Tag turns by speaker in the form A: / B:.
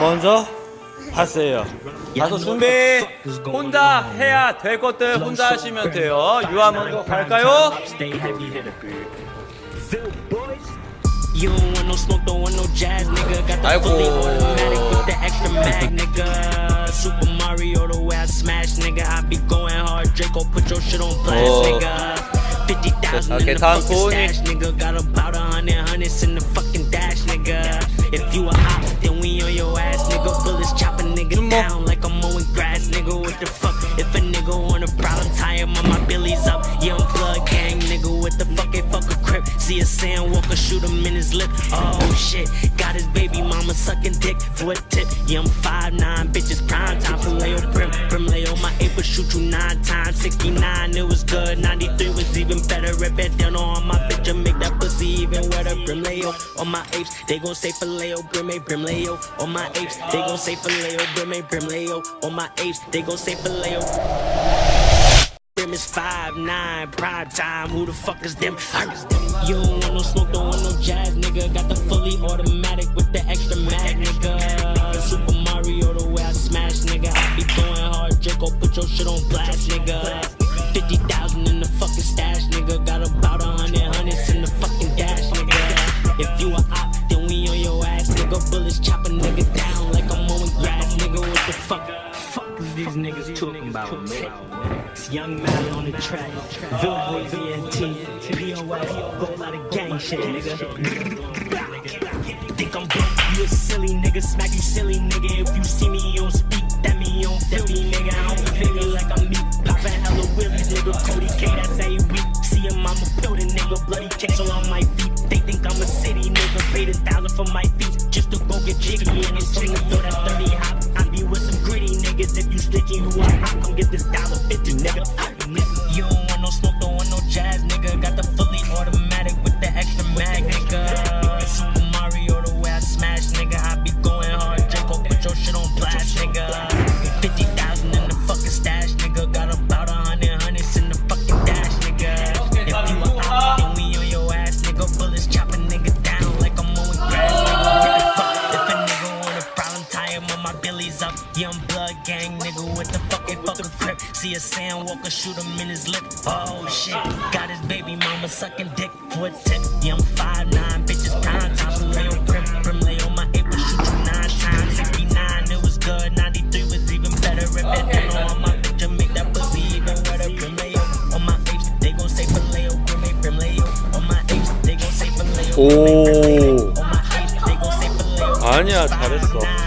A: 먼저 하세요. 가서 준비. 혼자 해야 될 것들 혼자 하시면 돼요. 유아 먼저 갈까요?
B: Want no smoke, don't want With the fucking fuck a crip. See a sandwalker, shoot him in his lip. Oh shit, got his baby mama sucking dick for a tip. Yeah, I'm 5'9, bitches prime time for Leo Brim. Brim Leo, my ape would shoot you nine times. 69, it was good. 93 was even better. Rip it down on my bitch and make that pussy even wetter. Brim Leo, on my apes, they gon' say for Leo, Brim, A, Brim. On my apes, they gon' say for Leo, Brim, A, Brim. On my apes, they gon' say for Brim is five nine, prime time. Who the fuck is them? You don't want no smoke, don't want no jazz, nigga. Got the fully automatic with the extra mag, nigga. Super Mario, the way I smash, nigga. I be going hard. Draco, put your shit on blast, nigga. 50,000 in the fucking stash, nigga. Got about a hundred hundreds in the fucking dash, nigga. If you a op, then we on your ass, nigga. Bullets chopping nigga down like I'm mowing grass, nigga. What the fuck? These niggas talking about, man? Young man on the track. Billboy VNT. POS. Whole lot of gang shit, nigga. Think I'm broke, you a silly nigga. Smack you silly nigga. If you see me, you don't speak. That mean you don't feel me, nigga. I don't feel like I'm me. Poppin' hella willies, nigga. Cody K, that's a week. See him, I'm a building nigga. Bloody cancel on my feet. They think I'm a city nigga. Paid a thousand for my feet just to go get jiggy. And it's from the field at 30 hop. Come blood gang, nigga, with the fucking fucking grip. See a sandwalker, shoot him in his lip. Oh shit, got his baby mama sucking dick for a tip. Yeah, I'm 5'9, bitches prime time for Leo Prim. Prim Leo, my ape will shoot you nine times. 69, it was good. 93 was even better. Rip it down on my bitch and make that pussy even wetter. Prim Leo, on my apes, they gon' say for Leo. Prim A, Prim Leo, on my apes, they gon' say for Leo.
A: 오.
B: On my apes, they gon' say for Leo.
A: 아니야, 잘했어.